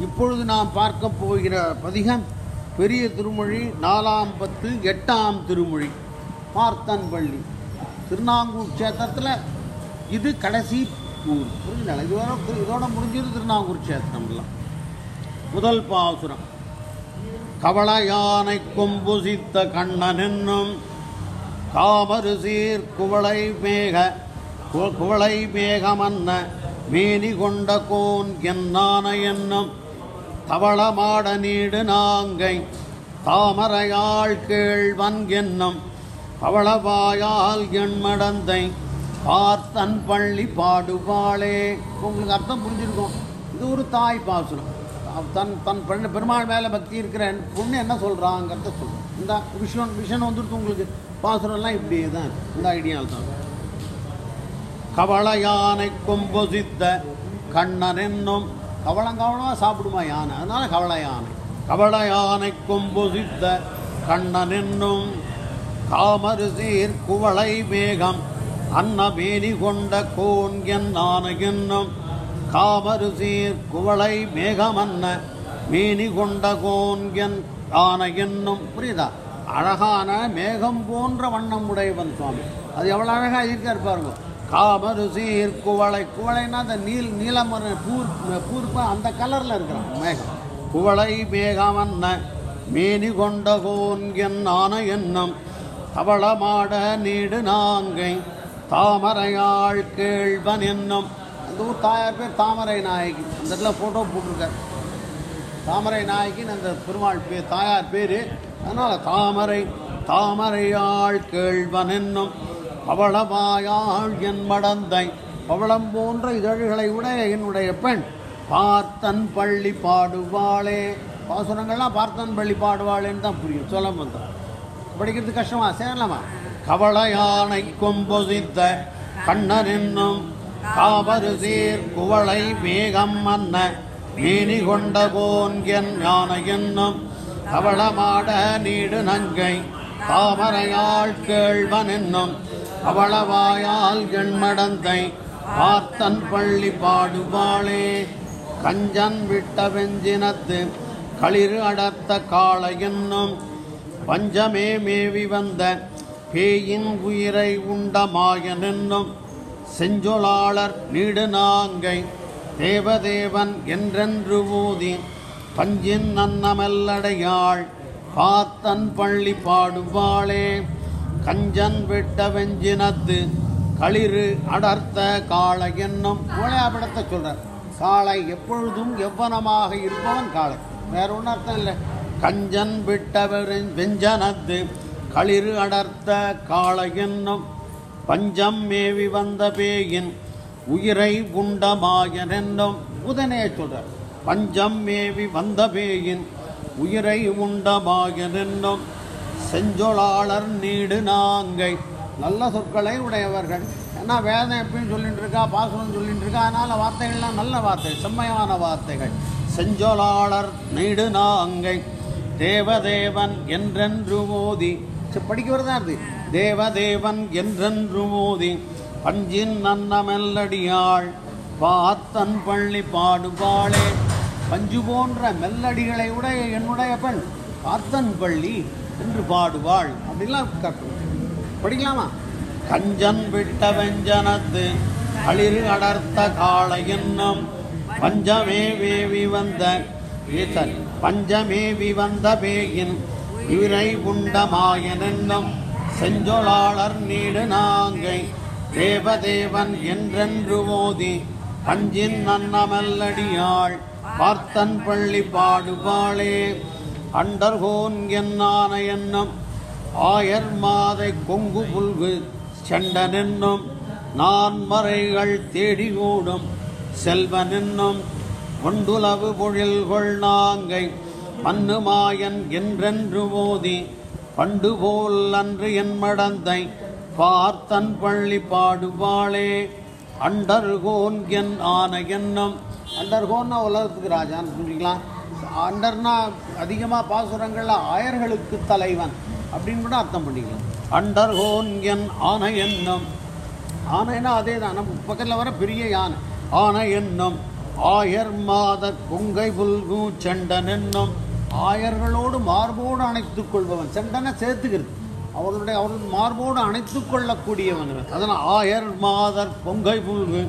இப்பொழுது நாம் பார்க்க போகிற பதிகம் பெரிய திருமொழி நாலாம் பத்து எட்டாம் திருமொழி பார்த்தன்பள்ளி திருநாங்கூர் கஷேத்திரத்தில் இது கடைசி ஊர் புரிஞ்சுங்களா இதோட இதோட முடிஞ்சது திருநாங்கூர் கஷேத்திரம்லாம் முதல் பாசுரம். கவள யானை கொம்புசித்த கண்ணன் என்னும் காமரு சீர் குவளை மேக கு- குவளை மேகமன்ன மேனி கொண்ட கோன் என்னான என்னும் தவளமாட நீடு நாங்கை தாமரையாள் கேழ்வன் என்னும் தவளவாயால் எண்மடந்தை பார்த்தன் பள்ளி பாடுவாளே. உங்களுக்கு அர்த்தம் புரிஞ்சிருக்கும். இது ஒரு தாய் பாசுரம். தன் தன் பெண் பெருமாள் மேலே பக்தி இருக்கிற பொண்ணு என்ன சொல்கிறாங்கிறத சொல்கிறேன் இந்த விஷயம் விஷயம் வந்துட்டு உங்களுக்கு. பாசுரம்லாம் இப்படியே தான் இந்த ஐடியாவில் தான் கவள யானை கொம்பொசித்த கண்ணன் என்னும் கவளம் கவளமாக சாப்பிடுமா யானை? அதனால கவள யானை. கவள யானை கொம்பொசித்த கண்ணன் என்னும் காமரு சீர் குவளை மேகம். அன்னமேனி கொண்ட கோன் என்னான என்னும் காமரு சீர் குவளை மேகம் அன்ன மேனி கொண்ட கோன் என் ஆன என்னும். புரியுதா? அழகான மேகம் போன்ற வண்ணம் உடையவன் சுவாமி. அது எவ்வளோ அழகாக இருக்கார் பாருங்க. காமரு சீர் குவளை. குவளைன்னா அந்த நீல் நீலமர பூர் பூர்ப்பா அந்த கலரில் இருக்கிறான் மேகம். குவளை மேகமன்ன மேனி கொண்ட கோன் என் ஆன எண்ணம். தவளமாட நீடு நாங்கை தாமரையாள் கேள்வன் என்னும் அந்த ஊர் தாயார் பேர் தாமரை நாயகி. அந்த இடத்துல ஃபோட்டோ போட்டிருக்கார். தாமரை நாயகின்னு அந்த பெருமாள் பேர் தாயார் பேர். அதனால் தாமரை தாமரையாள் கேள்வன் என்னும் பவளமாயாள் என் மடந்தை. பவளம் போன்ற இதழ்களை உடைய என்னுடைய பெண் பார்த்தன் பள்ளி பாடுவாளே. பாசுரங்கள்லாம் பார்த்தன் பள்ளி பாடுவாளேன்னு தான் புரியும். சொல்ல வந்தோம் படிக்கிறது கஷ்டமா? சேரலாமா? கவள யானை கொம்பொசித்த கண்ணன் என்னும் காவரு சீர் குவளை மேகம் மன்ன மீனி கொண்ட கோன் என் யானை என்னும் கவளமாட நீடு நங்கை. தாமரையாள் கேள்வன் என்னும் அவளவாயால் எண்மடந்தை பார்த்தன் பள்ளி பாடுவாளே. கஞ்சன் விட்ட வெஞ்சினத்து களிறு அடர்த்த காளை என்னும் பஞ்சமே மேவி வந்த பேயின் உயிரை உண்ட என்னும் செஞ்சொலாளர் நீடு நாங்கை தேவதேவன் என்றென்று ஊதி பஞ்சின் நன்னமெல்லடையாள் பார்த்தன் பள்ளி பாடுவாளே. கஞ்சன் விட்ட வெஞ்சினத்து களிறு அடர்த்த காளை என்னும் கோழையாபடத்தை சொல்றார். காளை எப்பொழுதும் எவ்வனமாக இருப்பவன் காளை. வேற ஒன்றும் அர்த்தம் இல்லை. கஞ்சன் விட்டவரின் வெஞ்சனத்து களிறு அடர்த்த காளை என்னும் பஞ்சம் மேவி வந்த பேயின் உயிரை உண்டமாயன் என்னும் புதனே சொல்றார். பஞ்சம் மேவி வந்த பேயின் உயிரை உண்டமாயன் என்னும் செஞ்சொலாளர் நீடு நாங்கை. நல்ல சொற்களை உடையவர்கள். ஏன்னா வேதம் எப்பயும் சொல்லிட்டு இருக்கா பாசுரம் சொல்லிட்டு இருக்கா அதனால் வார்த்தைகள்லாம் நல்ல வார்த்தை செம்மையான வார்த்தைகள். செஞ்சொலாளர் நீடு நாங்கை. தேவதேவன் என்றென்று மோதி. சரி, படிக்க வரதா இருக்கு தேவதேவன் என்றென்று மோதி. பஞ்சின் நன்னமெல்லடியாள் பார்த்தன் பள்ளி பாடுபாளே. பஞ்சு போன்ற மெல்லடிகளை உடைய என்னுடைய பெண் பார்த்தன் பள்ளி. என்று பாடுவாள். அப்படின்லாம் கற்று படிக்கலாமா? கஞ்சன் விட்ட வெஞ்சனத்து அளிர் அடர்த்த காளை என்னும் பஞ்சமே வேவி வந்த ஈசன் பஞ்சமேவி வந்த பேயின் உயிரை உண்டமாயனென்னும் செஞ்சொலாளர் நீடு நாங்கை தேவதேவன் என்றென்று மோதி பஞ்சின் நன்னமல்லடியாள் பார்த்தன் பள்ளி பாடுபாளே அண்டர்கோன் என்னான எண்ணம்? ஆயர் மாதை கொங்கு புல்கு செண்டனென்னும் நான்மறைகள் தேடிகூடும் செல்வனென்னும் தேடி ஓடும் செல்வன் கொண்டுலவு பொழில்கொள் நாங்கை மன்னுமாயன் என்றென்று மோதி பண்டு போல் அன்று என் மடந்தை பார்த்தன் பள்ளி பாடுவாளே. அண்டர்கோன் என் ஆன எண்ணம் அண்டர்கோன்னா உலகத்துக்கு ராஜான்னு புரிஞ்சுக்கலாம் அண்டர்னா அதிகமாக பாசுரங்கள்ல ஆயர்களுக்கு தலைவன் அப்படின்னு கூட அர்த்தம் பண்ணிக்கலாம். அண்டர்கோன் என் ஆன எண்ணம். ஆனைன்னா அதே தான்? நம்ம பக்கத்தில் வர பெரிய யானை. ஆனை என்னும் ஆயர் மாதர் கொங்கை புல்கு செண்டன் என்னும் ஆயர்களோடு மார்போடு அணைத்துக் கொள்பவன். செண்டனை சேர்த்துக்கிறது. அவர்களுடைய அவர்கள் மார்போடு அணைத்துக் கொள்ளக்கூடியவன் அதனால் ஆயர் மாதர் பொங்கை புல்கு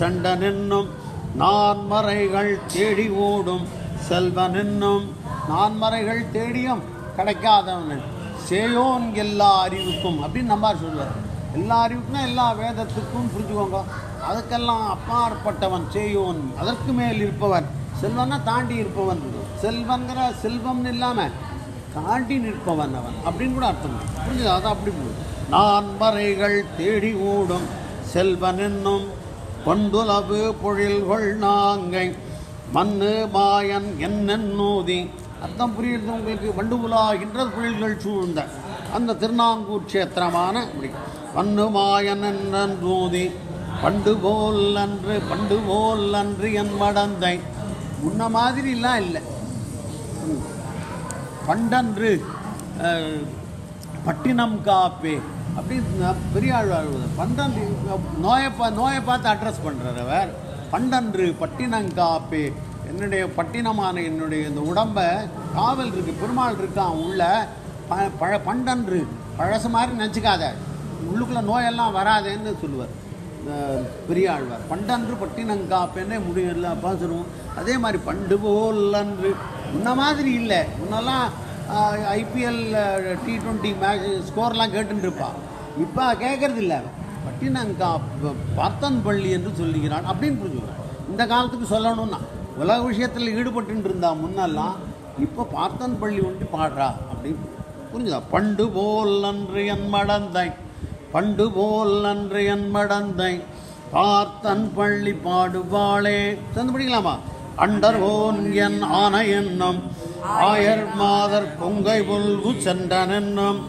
செண்டன் என்னும் நான்மறைகள் தேடி ஓடும் செல்வன் என்னும் நான்மறைகள் தேடியும் கிடைக்காதவன் சேயோன் எல்லா அறிவுக்கும் அப்படின்னு நம்பார் சொல்வார் எல்லா அறிவுக்குன்னா எல்லா வேதத்துக்கும் புரிஞ்சுக்கோங்க. அதுக்கெல்லாம் அப்பாற்பட்டவன் சேயோன். அதற்கு மேல் இருப்பவன். செல்வன்னா தாண்டி இருப்பவன். செல்வங்கிற செல்வம்னு இல்லாமல் தாண்டி நிற்பவன் அவன். அப்படின்னு கூட அர்த்தம். புரிஞ்சுது? புரிஞ்சுதா அதான் அப்படி புரியுது. நான் மறைகள் தேடி ஓடும் செல்வன் என்னும் கொண்டுலவு பொழில்கொள் நாங்கை. மண்ணு மாயன் என்னென்னோதி அர்த்தம் புரியுது உங்களுக்கு? வண்டுபுலாகின்ற பொழில்கள் சூழ்ந்த அந்த திருநாங்கூர் கஷேத்திரமான இப்படி மண்ணு மாயன் நூதி. பண்டு போல் அன்று பண்டு போல் அன்று என் மடந்தை. முன்ன மாதிரிலாம் இல்லை. பண்டன்று பட்டினம் காப்பே. அப்படின்னு பெரியாழ்வார் எழுதுவார். பண்டன்று நோயை பா நோயை பார்த்து அட்ரஸ் பண்ணுறார் அவர். பண்டன்று பட்டினங்காப்பே என்னுடைய பட்டினமான என்னுடைய இந்த உடம்பை காவல் இருக்குது பெருமாள் இருக்கான் உள்ள. ப பழ பண்டன்று. பழசு மாதிரி நினச்சிக்காத. உள்ளுக்குள்ளே நோயெல்லாம் வராதேன்னு சொல்லுவார். பெரியாழ்வார். பண்டன்று பட்டினங்காப்பேன்னே முடியல அப்பா சொல்லுவோம். அதே மாதிரி பண்டு போல் அன்று. முன்ன மாதிரி இல்லை. முன்னெல்லாம் ஐபிஎல் டி டுவெண்ட்டி மேட்ச் ஸ்கோர்லாம் கேட்டுன்னு இப்போ கேட்கறது இல்லை பட்டினங்கா பர்த்தன் பள்ளி என்று சொல்லுகிறான் அப்படின்னு புரிஞ்சுக்கிறேன் இந்த காலத்துக்கு சொல்லணும்னா உலக விஷயத்தில் ஈடுபட்டு இருந்தா முன்னெல்லாம் இப்போ பார்த்தன் பள்ளி ஒன்று பாடுறா அப்படின்னு புரிஞ்சுதா? பண்டு போல் அன்று என் மடந்தை பண்டு போல் அன்று என் மடந்தை பார்த்தன் பள்ளி பாடுபாளே சேர்ந்து படிக்கலாமா? ஓன் என் ஆன எண்ணம் ஆயர் மாதர் பொங்கை பொல்கு சென்றனென்னும்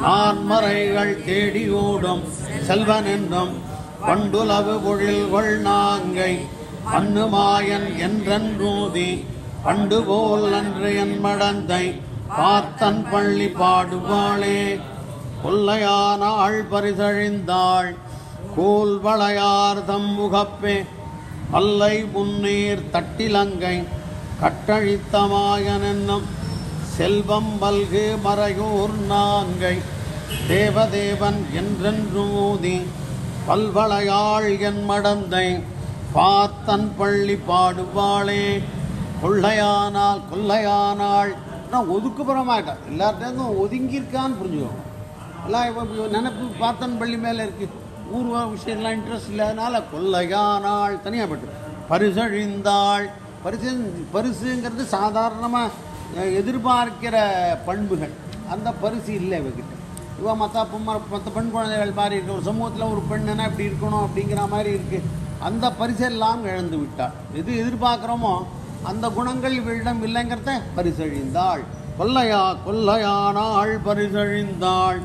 நான்மறைகள் தேடி ஓடும் செல்வன் பண்டுலவு பொழில்கொள் நாங்கை அன்னுமாயன் என்றென்றூதி பண்டு போல் அன்று என் மடந்தை பார்த்தன் பள்ளி பாடுவாளே. கொல்லையானாள் பரிசழிந்தாள் கோல் வளையார் தம் முகப்பே அல்லை முன்னீர் தட்டிலங்கை கட்டழித்தமாயனென்னும் செல்வம் மல்கு மறையூர் நாங்கை தேவதேவன் என்றென்று ஊதி பல்வளையாள் என் மடந்தை பார்த்தன் பள்ளி பாடுவாளே. கொள்ளையானால் கொள்ளையானாள். நான் ஒதுக்குப்புறமாயிட்டான் எல்லார்ட்டேருந்தும் ஒதுங்கியிருக்கான்னு புரிஞ்சுக்கோங்க. எல்லாம் இப்போ நினப்பு பார்த்தன் பள்ளி மேலே இருக்குது ஊர் விஷயம்லாம் இன்ட்ரெஸ்ட் இல்லாதனால கொள்ளையானாள் தனியாக பட்டு பரிசழிந்தாள். பரிசு பரிசுங்கிறது சாதாரணமாக எதிர்பார்க்கிற பண்புகள். அந்த பரிசு இல்லை இவகிட்ட இவன் மற்ற மற்ற பெண் குழந்தைகள் மாதிரி இருக்கு ஒரு சமூகத்தில் ஒரு பெண்ணுன்னா இப்படி இருக்கணும் அப்படிங்கிற மாதிரி இருக்குது அந்த பரிசெல்லாம் இழந்து விட்டாள். எது எதிர்பார்க்குறோமோ அந்த குணங்கள் இவளிடம் இல்லைங்கிறத பரிசழிந்தாள். கொல்லையா கொல்லையானாள் பரிசழிந்தாள்.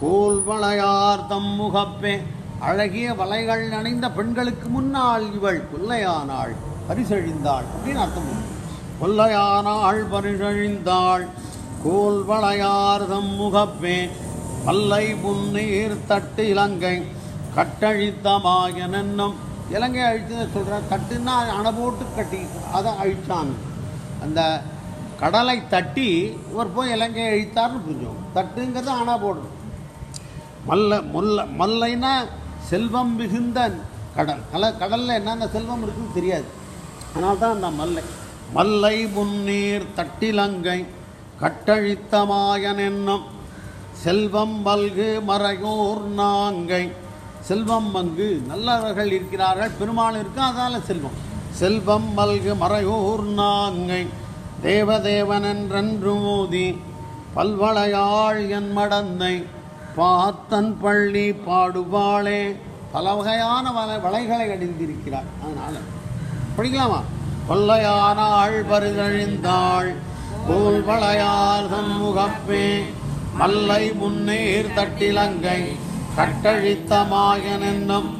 கோல் வளையார் தம் முகப்பே. அழகிய வலைகள் அணைந்த பெண்களுக்கு முன்னால் இவள் கொல்லையானாள் பரிசழிந்தாள் அப்படின்னு அர்த்தம் கொல்லையானாள் பரிசழிந்தாள் கோல் வளையார் தம் முகப்பே பல்லை புன்னீர் தட்டு இலங்கை கட்டழித்தமாயனென்னும் இலங்கை அழிச்சதை சொல்கிறார் தட்டுன்னா அணை போட்டு கட்டி அதை அழிச்சான் அந்த கடலை தட்டி ஒரு போய் இலங்கையை அழித்தார்னு புரிஞ்சோம் தட்டுங்கிறது அணை போடுறது. மல்ல முல்ல மல்லைன்னா செல்வம் மிகுந்த கடல். கல கடலில் என்னென்ன செல்வம் இருக்குன்னு தெரியாது. அதனால தான் அந்த மல்லை. மல்லை முன்னீர் தட்டிலங்கை கட்டழித்தமாயன் என்னும் செல்வம் மல்கு மறையூர் நாங்கை. செல்வம் மங்கு நல்லவர்கள் இருக்கிறார்கள் பெருமாள் இருக்கு? அதால செல்வம். செல்வம் மல்கு மறையூர் நாங்கை. தேவதேவன் என்றென்று மோதி பல்வளையாள் என் மடந்தை பார்த்தன் பள்ளி பாடுவாளே. பல வகையான வலை வலைகளை அடைந்திருக்கிறார் அதனால படிக்கலாமா? கொல்லையான ஆள் பரிதழிந்தாள். கோல் வளையார் சண்முகப்பே மல்லை முன்னேர் தட்டிலங்கை கட்டழித்தமாயன் என்னும்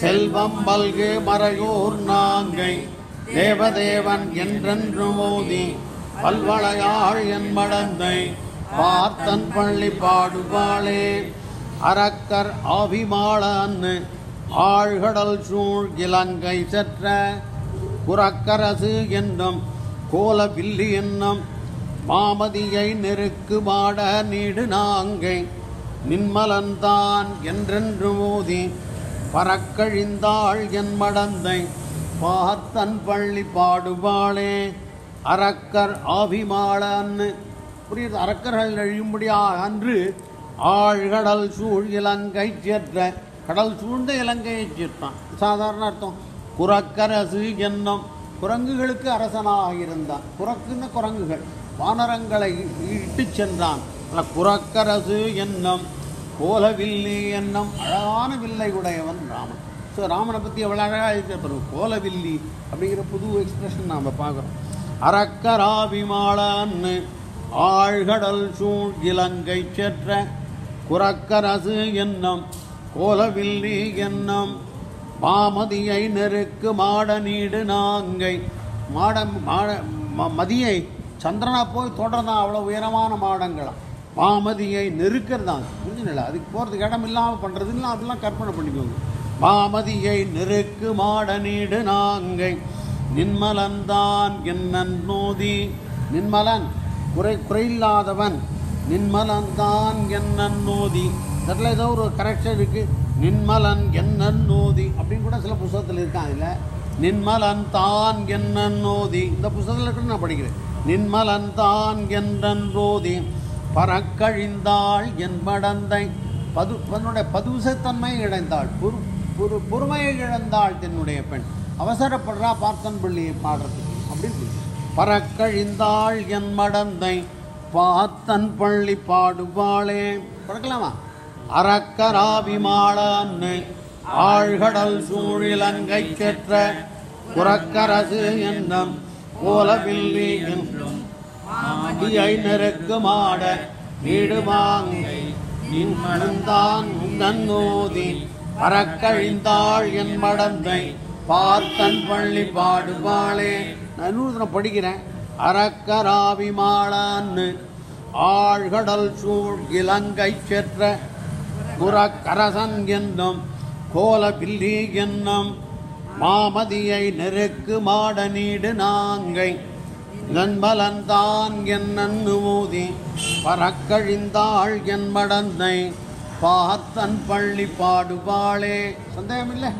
செல்வம் பல்கு மறையூர் நாங்கை. தேவதேவன் என்றென்று மோதி பல்வளையாள் என் மடந்தை பார்த்தன் பள்ளி பாடுபாளே. அரக்கர் ஆவிமாளன்னு ஆழ்கடல் சூழ் இலங்கை செற்ற புறக்கரசு என்னும் கோல வில்லி என்னும் மாமதியை நெருக்கு பாட நீடு நாங்கை நின்மலன்தான் என்றென்று மோதி பறக்கழிந்தாள் என் மடந்தை பார்த்தன் பள்ளி பாடுபாளே அரக்கர் ஆபிமாளன்னு புரியுது? அரக்கர்கள் அழியும்படியாக அன்று ஆழ்கடல் சூழ் இலங்கை சேர்த்த கடல் சூழ்ந்த இலங்கையை சேர்த்தான். சாதாரண அர்த்தம். குரக்கரசு என்னும் குரங்குகளுக்கு அரசனாக இருந்தான் குரக்குன்னு குரங்குகள். வானரங்களை இட்டு சென்றான். குரக்கரசு என்னும் கோலவில்லி என்னும் அழகான வில்லை உடையவன் ராமன். ஸோ ராமனை பற்றி எவ்வளோ அழகாக இருக்கிற கோலவில்லி அப்படிங்கிற புது எக்ஸ்பிரஷன் நாம் பார்க்குறோம். அரக்கராபிமாளன்னு ஆழ்கடல் சூழ் இலங்கை செற்ற குரக்கரசு என்னும் கோலவில்லி என்னும் மாமதியை நெருக்கு மாட நீடு நாங்கை. மாட மாட மதியை சந்திரனா போய் தொடர்ந்தான் அவ்வளோ உயரமான மாடங்களாம். மாமதியை நெருக்கிறதான் புரிஞ்சுங்களா அதுக்கு போகிறதுக்கு இடம் இல்லாமல் பண்ணுறதுன்னு அதெல்லாம் கற்பனை பண்ணிக்கோங்க. மாமதியை நெருக்கு மாட நீடு நாங்கை. நின்மலன்தான் என்னன் நோதி. நின்மலன் குறை குறையில்லாதவன். நின்மலன்தான் என்னன் நோதி. இதில் ஏதோ ஒரு கரெக்ஷன் இருக்கு. நின்மலன் என்னன் நோதி அப்படின்னு கூட சில புஸ்தகத்தில் இருக்கான் அதில்? நின்மலன் தான் என்னன் நோதி. இந்த புஸ்தகத்தில் கூட நான் படிக்கிறேன். நின்மலன் தான் என்றன் நோதி. பறக்கழிந்தாள் என் மடந்தை. பது தன்னுடைய பதுசத்தன்மையை இழந்தாள். பொறு பொறு பொறுமையை இழந்தாள் தன்னுடைய பெண். அவசரப்படுறா பார்த்தன் பிள்ளையை பாடுறதுக்கு. அப்படின்னு பறக்கழிந்தாள் என் மடந்தை. பார்த்தன் பள்ளி பாடுவாளே. பறக்கலாமா அறக்கராபிமாளன்னு ஆழ்கடல் சூழிலங்கை செற்ற புறக்கரசு என்னும் கோலவில்லி என்றும் மாமதியை நெருக்கு மாட வீடு வாங்கை நின்மணந்தான் நன்னோதி பறக்கழிந்தாள் என் மடந்தை பார்த்தன் பள்ளி பாடுபாளே. நான் இன்னொரு படிக்கிறேன். அறக்கராவிமாளான்னு ஆழ்கடல் சூழ் இலங்கை செற்ற புறக்கரசன் என்னும் கோல பில்லி என்னும் மாமதியை நெருக்கு மாட நீடு நாங்கை நண்பலன்தான் என் நன்னுமூதி பறக்கழிந்தாள் என் மடந்தை. பார்த்தன் பள்ளி பாடுபாளே. சந்தேகமில்லை?